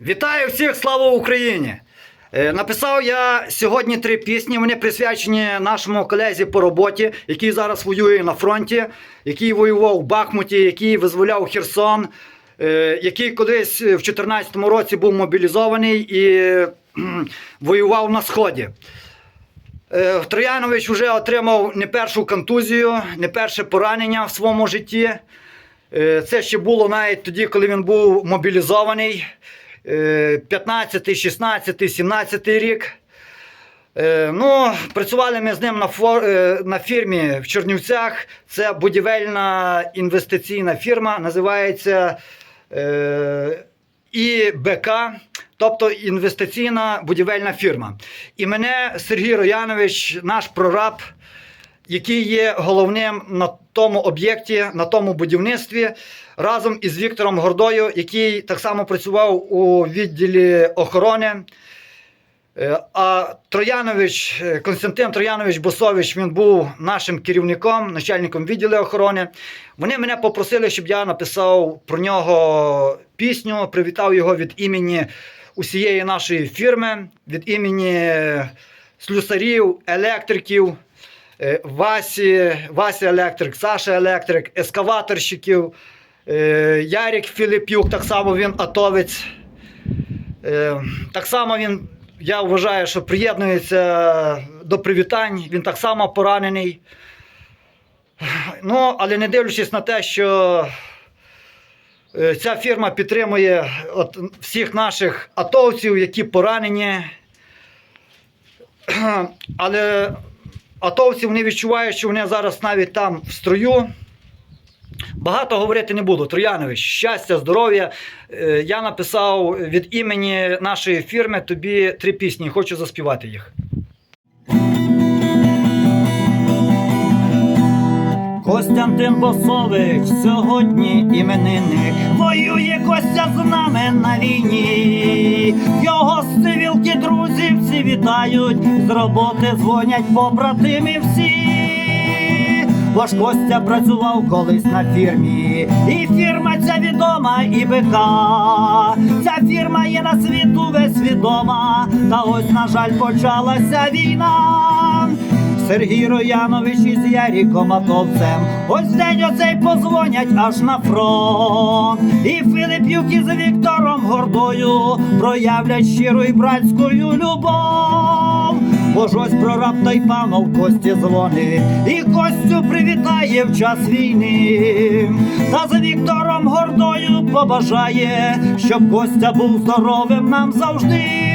Вітаю всіх, слава Україні! Е, Написав я сьогодні три пісні. Вони присвячені нашому колезі по роботі, який зараз воює на фронті, який воював в Бахмуті, який визволяв Херсон, е, який колись в 2014 році був мобілізований і воював на сході. Е, Троянович вже отримав не першу контузію, не перше поранення в своєму житті. Це ще було навіть тоді, коли він був мобілізований. Е, 15, 16, 17 рік. Е, Ну, працювали ми з ним на, фор- е, на фірмі в Чернівцях. Це будівельна інвестиційна фірма, називається е, ІБК, тобто інвестиційна будівельна фірма. І мене Сергій Роянович, наш прораб, який є головним на тому об'єкті, на тому будівництві, разом із Віктором Гордою, який так само працював у відділі охорони. Е, А Троянович, е, Константин Троянович Босович, він був нашим керівником, начальником відділу охорони. Вони мене попросили, щоб я написав про нього пісню, привітав його від імені усієї нашої фірми, від імені слюсарів, електриків, е, Васі, Вася Електрик, Саша Електрик, ескаваторщиків, е, Ярік Філіпюк, так само він атовець. Е, Так само він, я вважаю, що приєднується до привітань. Він так само поранений. Ну, але не дивлячись на те, що е, ця фірма підтримує от всіх наших атовців, які поранені. Але атовці вони відчувають, що вони зараз навіть там в строю. Багато говорити не буду. Троянович, щастя, здоров'я. Е, Я написав від імені нашої фірми тобі три пісні. Хочу заспівати їх. Костянтин Босович сьогодні іменинник. Воює Костя з нами на війні. Його з цивілки друзі всі вітають. З роботи дзвонять побратими всі. Бо Костя працював колись на фірмі, і фірма ця відома і БК. Ця фірма є на світу весь відома, та ось, на жаль, почалася війна. Сергій Роянович із Яріком Атовцем Ось день оцей позвонять аж на фронт. І Филип'юк із Віктором Гордою проявлять щиру і братською любов. Бо ж ось прораб та й панов Кості дзвонить, і Костю привітає в час війни. Та за Віктором Гордою побажає, щоб Костя був здоровим нам завжди.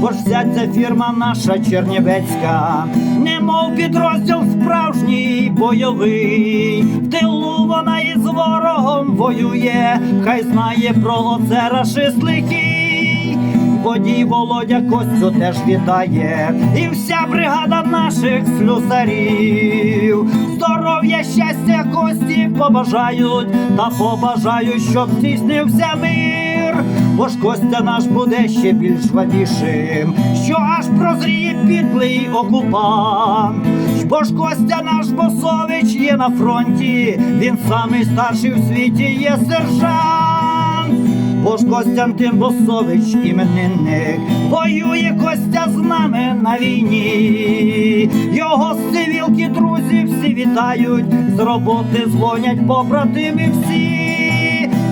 Бо ж вся ця фірма наша чернівецька, немов підрозділ справжній бойовий. В тилу вона із ворогом воює, хай знає про оце рашистликий. Водій Володя Костю теж вітає, і вся бригада наших слюсарів. Здоров'я, щастя, Кості побажають, та побажають, щоб здійснився мир. Бо ж Костя наш буде ще більш владішим, що аж прозріє підлий окупант. Бо ж Костя наш Босович є на фронті, він самий старший в світі є сержант. Бо ж Костянтин Босович іменинник, воює Костя з нами на війні. Його з цивілки друзі всі вітають, з роботи дзвонять побратими всі.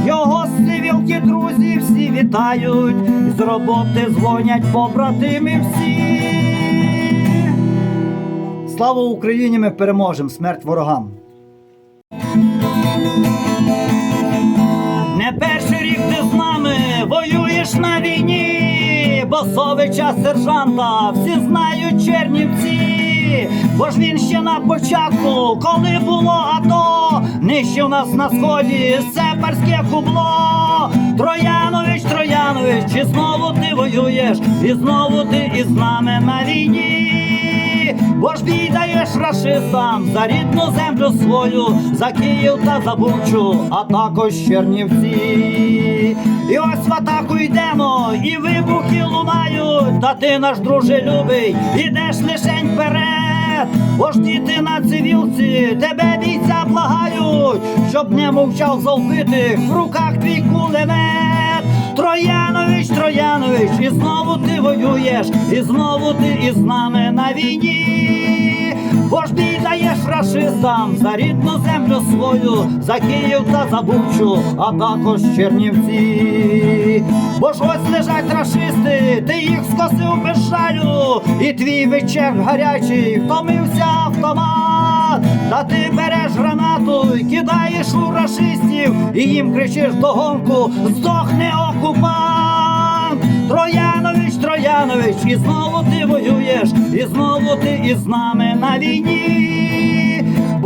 Його з цивілки друзі всі вітають, з роботи дзвонять побратими всі. Слава Україні! Ми переможемо! Смерть ворогам! Воюєш на війні, Босовича сержанта всі знають чернівці, бо ж він ще на початку, коли було АТО, нищив нас на сході, сепарське кубло. Троянович, Троянович, чи знову ти воюєш, і знову ти із нами на війні. Бо ж віддаєш рашистам за рідну землю свою, за Київ та за Бучу, а також Чернівці. І ось в атаку йдемо, і вибухи лунають, та ти наш друже любий, ідеш лишень вперед. Бо ж діти на цивілці, тебе бійця благають, щоб не мовчав завбитих в руках твій кулемет. Троянові Троянович, і знову ти воюєш, і знову ти із нами на війні. Рашистам за рідну землю свою, за Київ та за Бучу, а також Чернівці. Бо ж ось лежать рашисти, ти їх скосив без жалю, і твій вечер гарячий втомився автомат. Та ти береш гранату і кидаєш у рашистів, і їм кричиш догонку, здохне окупант. Троянович, Троянович, і знову ти воюєш, і знову ти із нами на війні.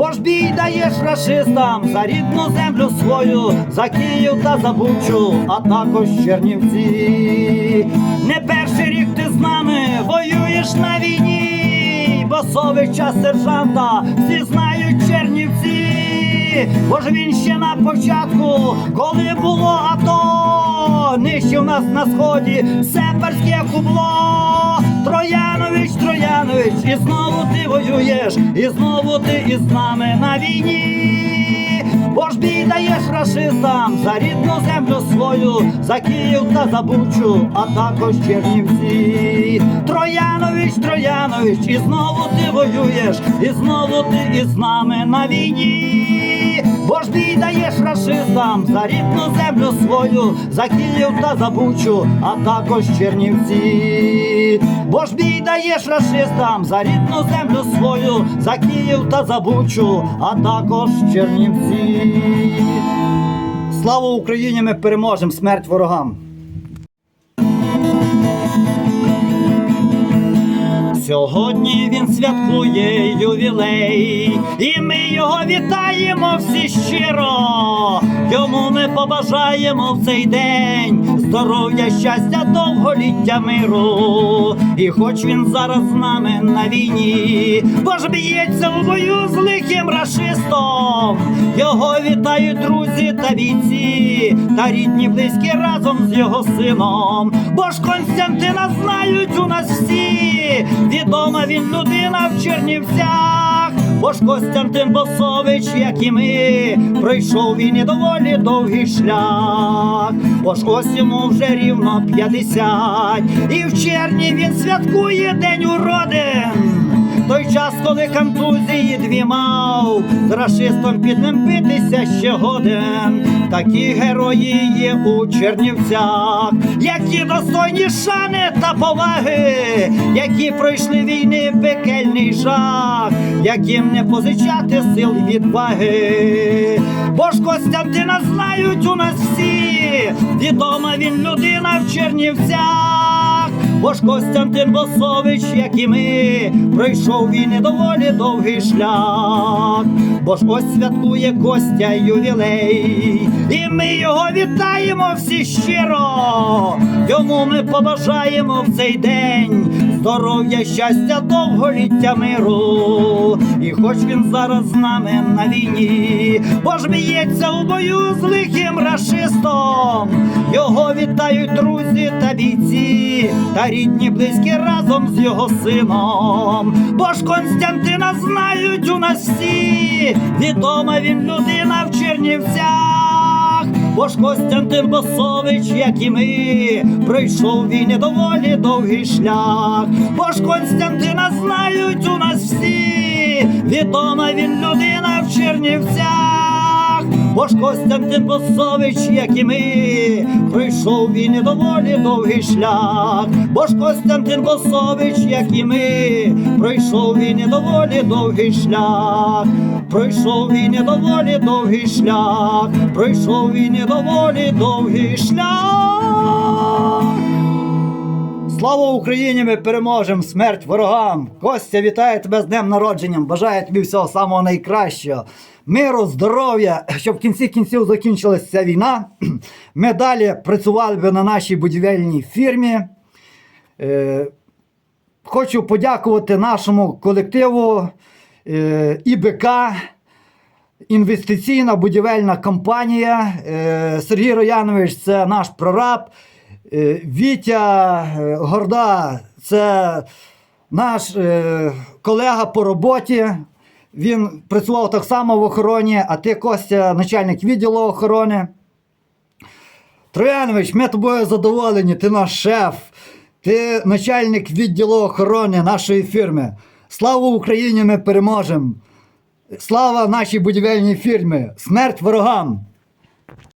Бо ж бій даєш рашистам за рідну землю свою, за Київ та за Бучу, а також Чернівці. Не перший рік ти з нами воюєш на війні, Босовича сержанта, всі знають Чернівці. Бо ж він ще на початку, коли було АТО, нищив нас на сході сеперське кубло. Троянович, Троянович, і знову воюєш, і знову ти із нами на війні. Бо бій даєш рашистам за рідну землю свою, за Київ та за Бучу, а також Чернівці. Троянович, Троянович, і знову ти воюєш, і знову ти із нами на війні. Бо бій даєш рашистам за рідну землю свою, за Київ та за Бучу, а також Чернівці. Бо бій даєш рашистам за рідну землю свою, за Київ та за Бучу, а також Чернівці. Слава Україні! Ми переможемо! Смерть ворогам! Сьогодні він святкує ювілей, і ми його вітаємо всі щиро. Йому ми побажаємо в цей день здоров'я, щастя, довголіття миру. І хоч він зараз з нами на війні, бо ж б'ється у бою з лихим рашистом. Його вітають друзі та бійці, та рідні близькі разом з його сином. Бо ж Константина знають у нас всі, відома він людина в Чернівцях. Бо Костянтин Босович, як і ми, пройшов він і доволі довгий шлях. Бо ось йому вже рівно 50, і в червні він святкує день уродин. Той час, коли контузії дві мав, з рашистом під ним битися ще годен. Такі герої є у Чернівцях, які достойні шани та поваги, які пройшли війни пекельний жах, яким не позичати сил відваги. Бо ж Костянтина знають у нас всі, відома він людина в Чернівцях. Бо ж Костянтин Босович, як і ми, пройшов він і доволі довгий шлях. Бо ж ось святкує Костя ювілей, і ми його вітаємо всі щиро. Йому ми побажаємо в цей день здоров'я, щастя, довголіття миру. І хоч він зараз з нами на війні, бо ж б'ється у бою з лихим рашистом. Його вітають друзі та бійці, та рідні близькі разом з його сином. Бо ж Константина знають у нас всі, відома він людина в Чернівцях. Бо Костянтин Босович, як і ми, пройшов він і доволі довгий шлях. Бо ж Константина знають у нас всі, відома він людина в Чернівцях. Бо ж Костянтин Босович, як і ми, пройшов він і доволі довгий шлях. Бо ж Костянтин Босович, як і ми, пройшов він і доволі довгий шлях. Пройшов він і доволі довгий шлях, пройшов він і доволі довгий шлях. Слава Україні! Ми переможемо! Смерть ворогам! Костя вітає тебе з днем народженням! Бажаю тобі всього самого найкращого! Миру, здоров'я, щоб в кінці кінців закінчилася ця війна. Ми далі працювали би на нашій будівельній фірмі. Е, Хочу подякувати нашому колективу е, ІБК, інвестиційна будівельна компанія. Е, Сергій Роянович це наш прораб. Вітя Горда це наш колега по роботі. Він працював так само в охороні, а ти, Костя, начальник відділу охорони. Троянович, ми тобою задоволені, ти наш шеф, ти начальник відділу охорони нашої фірми. Слава Україні, ми переможемо! Слава нашій будівельній фірмі! Смерть ворогам!